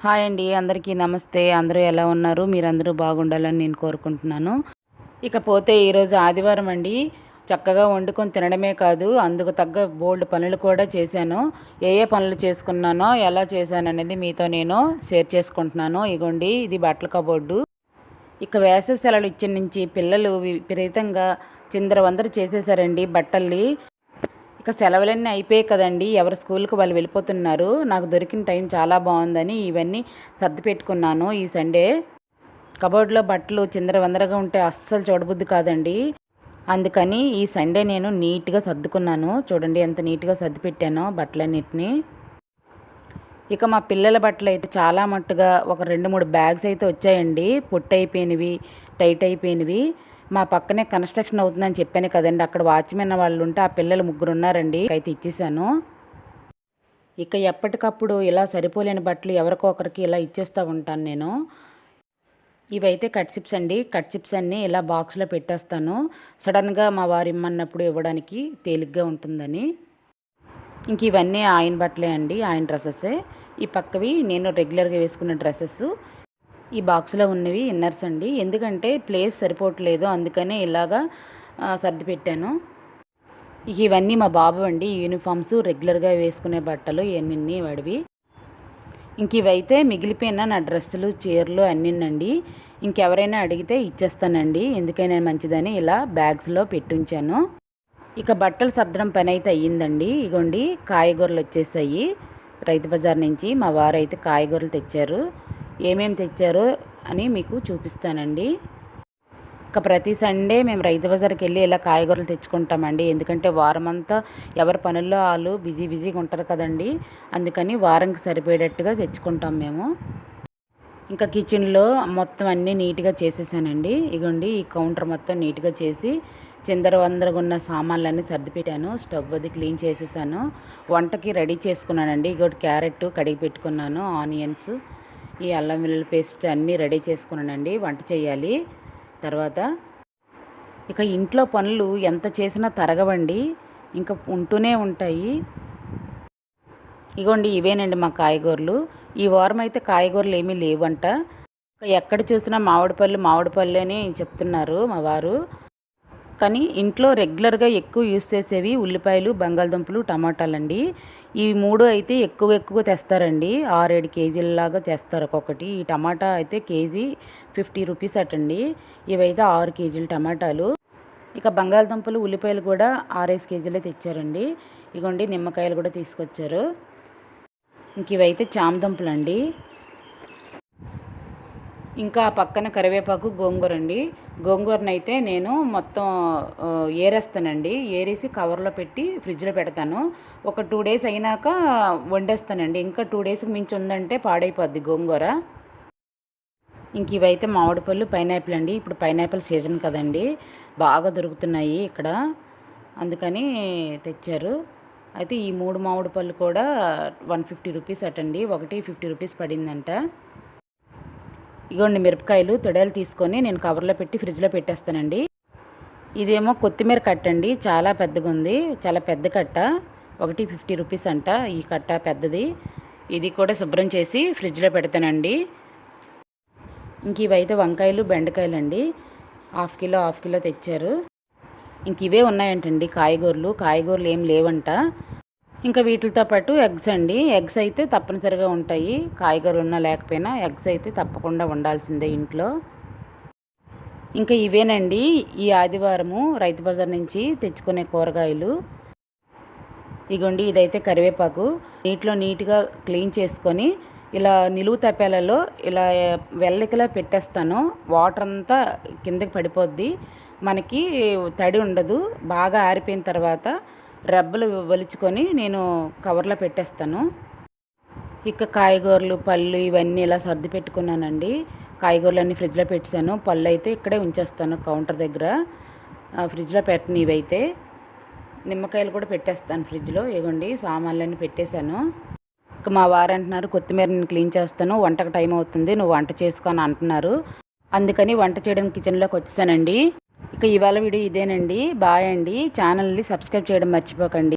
Hi అండి అందరికీ నమస్తే. అందరూ ఎలా ఉన్నారు? మీరందరూ బాగుండాలని నేను కోరుకుంటున్నాను. ఇకపోతే ఈరోజు ఆదివారం అండి. చక్కగా వండుకొని తినడమే కాదు అందుకు తగ్గ బోల్డ్ పనులు కూడా చేశాను. ఏ ఏ పనులు చేసుకున్నానో ఎలా చేశాను అనేది మీతో నేను షేర్ చేసుకుంటున్నాను. ఇగోండి ఇది బట్టల కబోర్డు. ఇక వేసవి సెలవులు ఇచ్చిన నుంచి పిల్లలు విపరీతంగా చిందరవందరు చేసేసారండి బట్టల్ని. ఇంకా సెలవులన్నీ అయిపోయాయి కదండి. ఎవరు స్కూల్కి వాళ్ళు వెళ్ళిపోతున్నారు. నాకు దొరికిన టైం చాలా బాగుందని ఇవన్నీ సర్ది పెట్టుకున్నాను ఈ సండే. కబోర్డ్లో బట్టలు చిందరవందరగా ఉంటే అస్సలు చూడబుద్ధి కాదండి. అందుకని ఈ సండే నేను నీట్గా సర్దుకున్నాను. చూడండి ఎంత నీట్గా సర్ది పెట్టానో బట్టలన్నిటిని. ఇక మా పిల్లల బట్టలు అయితే చాలా మట్టుగా ఒక రెండు మూడు బ్యాగ్స్ అయితే వచ్చాయండి. పొట్టు అయిపోయినవి టైట్ అయిపోయినవి. మా పక్కనే కన్స్ట్రక్షన్ అవుతుందని చెప్పాను కదండి. అక్కడ వాచ్మెన్ వాళ్ళు ఉంటే ఆ పిల్లలు ముగ్గురు ఉన్నారండి. అయితే ఇచ్చేసాను. ఇక ఎప్పటికప్పుడు ఇలా సరిపోలేని బట్టలు ఎవరికొకరికి ఇలా ఇచ్చేస్తూ ఉంటాను నేను. ఇవైతే కట్ చిప్స్ అండి. కట్ చిప్స్ అన్నీ ఇలా బాక్స్లో పెట్టేస్తాను. సడన్గా మా వారు ఇమ్మన్నప్పుడు ఇవ్వడానికి తేలిగ్గా ఉంటుందని. ఇంక ఇవన్నీ ఆయన బట్టలే అండి. ఆయన డ్రెస్సెసే. ఈ పక్కవి నేను రెగ్యులర్గా వేసుకున్న డ్రెస్సెస్ ఈ బాక్స్లో ఉన్నవి ఇన్నర్స్ అండి. ఎందుకంటే ప్లేస్ సరిపోవట్లేదు. అందుకనే ఇలాగా సర్ది పెట్టాను ఇవన్నీ మా బాబు అండి. యూనిఫామ్స్ రెగ్యులర్గా వేసుకునే బట్టలు ఇవన్నీ వాడివి. ఇంక ఇవైతే మిగిలిపోయిన నా డ్రెస్సులు చీరలు అన్నినండి ఇంకెవరైనా అడిగితే ఇచ్చేస్తానండి. ఎందుకైనా మంచిదని ఇలా బ్యాగ్స్లో పెట్టుంచాను. ఇక బట్టలు సర్దడం పని అయితే అయ్యిందండి. ఇగోండి కాయగూరలు వచ్చేసాయి రైతు బజార్ నుంచి మా వారు అయితే కాయగూరలు తెచ్చారు. ఏమేమి తెచ్చారో అని మీకు చూపిస్తానండి. ఇక ప్రతి సండే మేము రైతు బజార్కి వెళ్ళి ఇలా కాయగూరలు తెచ్చుకుంటామండి. ఎందుకంటే వారం అంతా ఎవరి పనుల్లో వాళ్ళు బిజీ బిజీగా ఉంటారు కదండి. అందుకని వారంకి సరిపోయేటట్టుగా తెచ్చుకుంటాం మేము. ఇంకా కిచెన్లో మొత్తం అన్నీ నీట్గా చేసేసానండి. ఇగోండి ఈ కౌంటర్ మొత్తం నీట్గా చేసి చిందర వందరగా ఉన్న సామాన్లన్నీ సర్దిపెట్టాను. స్టవ్ అది క్లీన్ చేసేసాను. వంటకి రెడీ చేసుకున్నానండి. ఇగోటి క్యారెట్ కడిగి పెట్టుకున్నాను. ఆనియన్స్. ఈ అల్లం వెల్లుల్లి పేస్ట్ అన్నీ రెడీ చేసుకున్నానండి వంట చేయాలి. తర్వాత ఇక ఇంట్లో పనులు ఎంత చేసినా తరగవండి ఇంకా ఉంటూనే ఉంటాయి. ఇగోండి ఇవేనండి మా కాయగూరలు. ఈ వారం అయితే కాయగూరలు ఏమీ లేవంట. ఎక్కడ చూసినా మామిడి పళ్ళు మామిడి పళ్ళు అని చెప్తున్నారు మా వారు. కానీ ఇంట్లో రెగ్యులర్గా ఎక్కువ యూస్ చేసేవి ఉల్లిపాయలు బంగాళదుంపలు టమాటాలండి. ఈ మూడు అయితే ఎక్కువ ఎక్కువ తెస్తారండి. ఆరేడు కేజీలలాగా తెస్తారు ఒక్కొక్కటి. ఈ టమాటా అయితే కేజీ ఫిఫ్టీ రూపీస్ అటండి. ఇవైతే ఆరు కేజీలు టమాటాలు. ఇక బంగాళదుంపలు ఉల్లిపాయలు కూడా ఆరేసి కేజీలే తెచ్చారండి. ఇగోండి నిమ్మకాయలు కూడా తీసుకొచ్చారు. ఇంక ఇవైతే చామదుంపలు అండి ఇంకా పక్కన కరివేపాకు గోంగూర అండి. గోంగూరనైతే నేను మొత్తం ఏరేస్తానండి. ఏరేసి కవర్లో పెట్టి ఫ్రిడ్జ్లో పెడతాను. ఒక టూ డేస్ అయినాక వండేస్తానండి. ఇంకా టూ డేస్కి మించి ఉందంటే పాడైపోద్ది గోంగూర. ఇంక ఇవైతే మామిడి పళ్ళు పైనాపిల్ అండి. ఇప్పుడు పైనాపిల్ సీజన్ కదండి. బాగా దొరుకుతున్నాయి ఇక్కడ. అందుకని తెచ్చారు. అయితే ఈ మూడు మామిడి పళ్ళు కూడా వన్ ఫిఫ్టీ రూపీస్ అటండి. ఒకటి ఫిఫ్టీ రూపీస్ పడిందంట. ఇగోండి మిరపకాయలు తొడలు తీసుకొని నేను కవర్లో పెట్టి ఫ్రిడ్జ్లో పెట్టేస్తానండి. ఇదేమో కొత్తిమీర కట్ట అండి చాలా పెద్దగా ఉంది చాలా పెద్ద కట్ట ఒకటి ఫిఫ్టీ రూపీస్ అంట ఈ కట్ట పెద్దది. ఇది కూడా శుభ్రం చేసి ఫ్రిడ్జ్లో పెడతానండి. ఇంక ఇవైతే వంకాయలు బెండకాయలు అండి హాఫ్ కిలో హాఫ్ కిలో తెచ్చారు. ఇంక ఇవే ఉన్నాయంటండి కాయగూరలు. కాయగూరలు ఏం లేవంట. ఇంకా వీటితో పాటు ఎగ్స్ అండి. ఎగ్స్ అయితే తప్పనిసరిగా ఉంటాయి. కాయగూరలు ఉన్నా లేకపోయినా ఎగ్స్ అయితే తప్పకుండా ఉండాల్సిందే ఇంట్లో. ఇంకా ఇవేనండి. ఈ ఆదివారము రైతు బజార్ నుంచి తెచ్చుకునే కూరగాయలు. ఇగోండి ఇదైతే కరివేపాకు. నీటిలో నీట్గా క్లీన్ చేసుకొని ఇలా నిలువు తప్పేలలో ఇలా వెల్లకిలా పెట్టేస్తాను. వాటర్ అంతా కిందకి పడిపోద్ది. మనకి తడి ఉండదు. బాగా ఆరిపోయిన తర్వాత రబ్బలు వలుచుకొని నేను కవర్లో పెట్టేస్తాను. ఇక కాయగూరలు పళ్ళు ఇవన్నీ ఇలా సర్ది పెట్టుకున్నానండి. కాయగూరలు అన్నీ ఫ్రిడ్జ్లో పెట్టాను పళ్ళు అయితే ఇక్కడే ఉంచేస్తాను కౌంటర్ దగ్గర. ఫ్రిడ్జ్లో పెట్టను ఇవైతే. నిమ్మకాయలు కూడా పెట్టేస్తాను ఫ్రిడ్జ్లో. ఇవ్వండి సామాన్లన్నీ పెట్టేశాను. ఇక మా వారు అంటున్నారు కొత్తిమీర నేను క్లీన్ చేస్తాను వంటకు టైం అవుతుంది నువ్వు వంట చేసుకొని అంటున్నారు. అందుకని వంట చేయడం కిచెన్లోకి వచ్చేసానండి. ఇక ఇవాళ వీడియో ఇదేనండి. బాయ్ అండి. ఛానల్ని సబ్స్క్రైబ్ చేయడం మర్చిపోకండి.